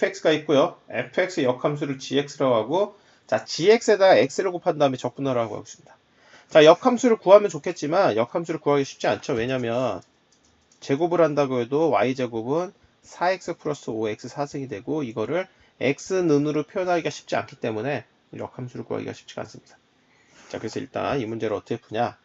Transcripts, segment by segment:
fx가 있고요. fx의 역함수를 gx라고 하고 자 gx에다가 x를 곱한 다음에 적분하라고 하고 있습니다. 자 역함수를 구하면 좋겠지만 역함수를 구하기 쉽지 않죠. 왜냐면 제곱을 한다고 해도 y제곱은 4x 플러스 5x 4승이 되고 이거를 x는으로 표현하기가 쉽지 않기 때문에 역함수를 구하기가 쉽지가 않습니다. 자 그래서 일단 이 문제를 어떻게 푸냐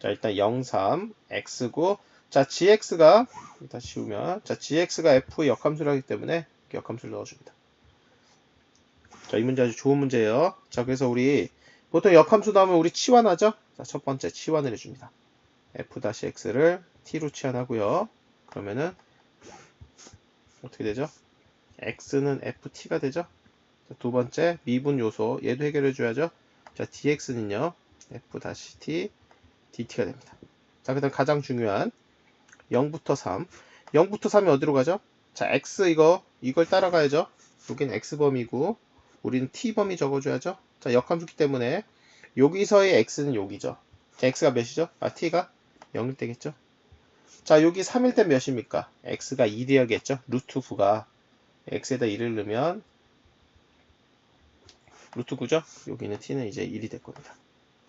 자 일단 0, 3, x고 자 gx가 다시 씌우면 자 gx가 f의 역함수라기 때문에 역함수를 넣어줍니다. 자 이 문제 아주 좋은 문제예요. 자 그래서 우리 보통 역함수 나오면 우리 치환하죠. 자 첫 번째 치환을 해줍니다. f-x를 t로 치환하고요. 그러면은 어떻게 되죠? x는 ft가 되죠. 자, 두 번째 미분 요소 얘도 해결해 줘야죠. 자 dx는요 f-t dt가 됩니다. 자 그다음 가장 중요한 0부터 3 0부터 3이 어디로 가죠? 자 x 이거 이걸 따라가야죠. 여기는 x범위고 우리는 t범위 적어줘야죠. 자 역함수기 때문에 여기서의 x는 여기죠. 자 x가 몇이죠? 아 t가 0일 때겠죠. 자 여기 3일 때 몇입니까? x가 2되야겠죠. 루트 9가 x에다 1을 넣으면 루트 9죠? 여기는 t는 이제 1이 될 겁니다.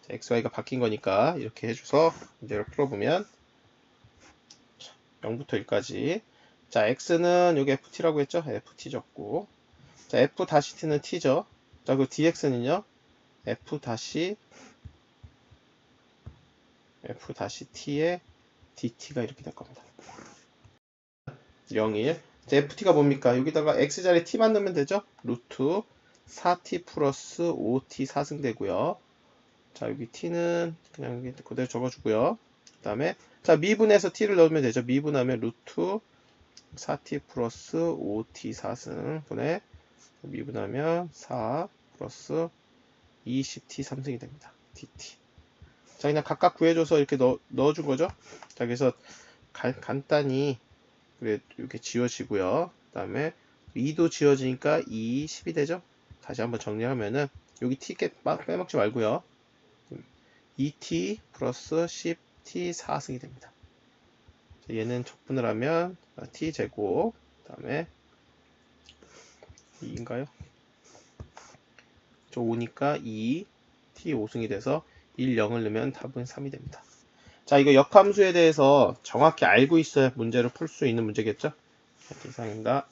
자, xy가 바뀐 거니까 이렇게 해줘서 문제를 풀어보면 0부터 1까지 자 x는 여기 ft라고 했죠? ft 적고 자 f 다시 t는 t죠? 자 그 dx는요? f 다시 f 다시 t의 dt가 이렇게 될 겁니다. 0, 1. 자, ft가 뭡니까? 여기다가 x자리 t만 넣으면 되죠? 루트 4t 플러스 5t 4승 되고요. 자, 여기 t는 그냥 그대로 적어주고요. 그 다음에, 자, 미분해서 t를 넣으면 되죠. 미분하면 루트 4t 플러스 5t 4승 분의 미분하면 4 플러스 20t 3승이 됩니다. dt. 자, 그냥 각각 구해줘서 이렇게 넣, 넣어준 거죠. 자, 그래서 가, 간단히 그래, 이렇게 지워지고요. 그 다음에 2도 지워지니까 2, 10이 되죠. 다시 한번 정리하면은 여기 t 빼먹지 말고요. 2t 플러스 10t 4승이 됩니다. 얘는 적분을 하면 t 제곱 그 다음에 2인가요? 저 5니까 2 t 5승이 돼서 1, 0을 넣으면 답은 3이 됩니다. 자, 이거 역함수에 대해서 정확히 알고 있어야 문제를 풀 수 있는 문제겠죠? 자, 이상입니다.